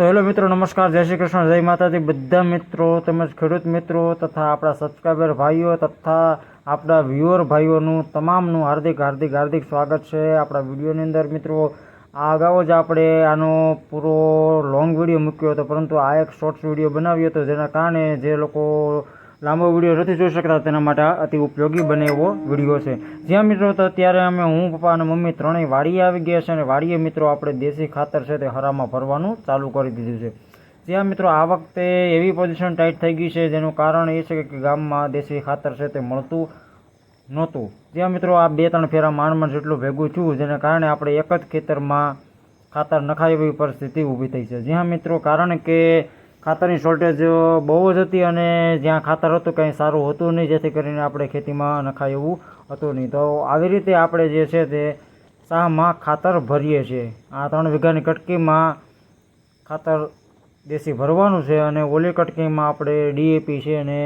તો હેલો મિત્રો, નમસ્કાર, જય શ્રી કૃષ્ણ, જય માતાજી. બધા મિત્રો, તેમજ ખેડૂત મિત્રો તથા આપણા સબસ્ક્રાઈબર ભાઈઓ તથા આપણા વ્યુઅર ભાઈઓનું તમામનું હાર્દિક હાર્દિક હાર્દિક સ્વાગત છે આપણા વિડીયોની અંદર મિત્રો. આ અગાઉ જ આપણે આનો પૂરો લોંગ વીડિયો મૂક્યો હતો, પરંતુ આ એક શોર્ટ્સ વીડિયો બનાવ્યો હતો, જેના કારણે જે લોકો લાંબો વીડિયો નથી જોઈ શકતા, તેના માટે અતિ ઉપયોગી બને એવો વીડિયો છે. જ્યાં મિત્રો, તો અત્યારે અમે હું, પપ્પા અને મમ્મી ત્રણેય વાડીએ આવી ગયા છે અને વાડીએ મિત્રો આપણે દેશી ખાતર છે તે હરામાં ભરવાનું ચાલુ કરી દીધું છે. જ્યાં મિત્રો, આ વખતે એવી પોઝિશન ટાઈટ થઈ ગઈ છે, જેનું કારણ એ છે કે ગામમાં દેશી ખાતર છે તે મળતું નહોતું. જ્યાં મિત્રો, આ બે ત્રણ ફેરા માંડ જેટલું ભેગું છું જેના કારણે આપણે એક જ ખેતરમાં ખાતર નખાય એવી પરિસ્થિતિ ઊભી થઈ છે. જ્યાં મિત્રો, કારણ કે ખાતરની શોર્ટેજ બહુ જ હતી અને જ્યાં ખાતર હતું કંઈ સારું હતું નહીં, જેથી કરીને આપણે ખેતીમાં નખાય એવું હતું નહીં. તો આવી રીતે આપણે જે છે તે શાહમાં ખાતર ભરીએ છીએ. આ ત્રણ વીઘાની કટકીમાં ખાતર દેશી ભરવાનું છે અને ઓલી કટકીમાં આપણે ડીએપી છે અને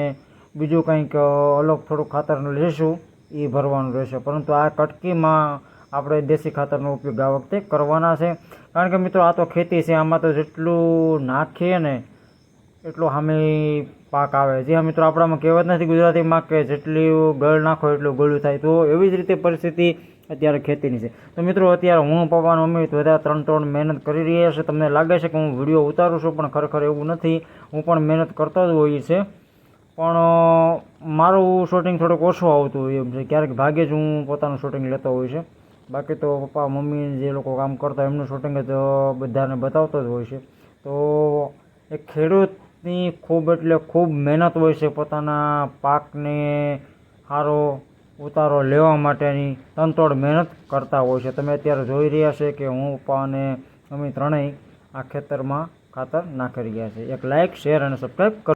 બીજું કંઈક અલગ થોડુંક ખાતર લેશું, એ ભરવાનું રહેશે. પરંતુ આ કટકીમાં આપણે દેશી ખાતરનો ઉપયોગ આ વખતે કરવાના છે. કારણ કે મિત્રો, આ તો ખેતી છે, આમાં તો જેટલું નાખીએ ને એટલો સામે પાક આવે. જે મિત્રો આપણામાં કહેવત નથી ગુજરાતીમાં કે જેટલું ગળ નાખો એટલું ગળું થાય. તો એવી જ રીતે પરિસ્થિતિ અત્યારે ખેતીની છે. તો મિત્રો અત્યારે હું પપ્પાનો મમ્મી બધા ત્રણ ત્રણ મહેનત કરી રહ્યા છે. તમને લાગે છે કે હું વીડિયો ઉતારું છું, પણ ખરેખર એવું નથી. હું પણ મહેનત કરતો જ હોઈએ છે. પણ મારું શૂટિંગ થોડુંક ઓછું આવતું હોય એમ છે. ક્યારેક ભાગે જ હું પોતાનું શૂટિંગ લેતો હોય છે. બાકી તો પપ્પા, મમ્મી જે લોકો કામ કરતા એમનું શૂટિંગ જ બધાને બતાવતો જ હોય છે. તો, એક ખેડૂતની ખૂબ એટલે ખૂબ મહેનત હોય છે પોતાના પાકને સારો ઉતારો લેવા માટેની, તનતોડ મહેનત કરતા હોય છે. તમે અત્યારે જોઈ રહ્યા છે કે હું, પપ્પા અને અમે ત્રણેય આ ખેતરમાં ખાતર નાખી રહ્યા છે. એક લાઇક શેર અને સબસ્ક્રાઈબ કરો.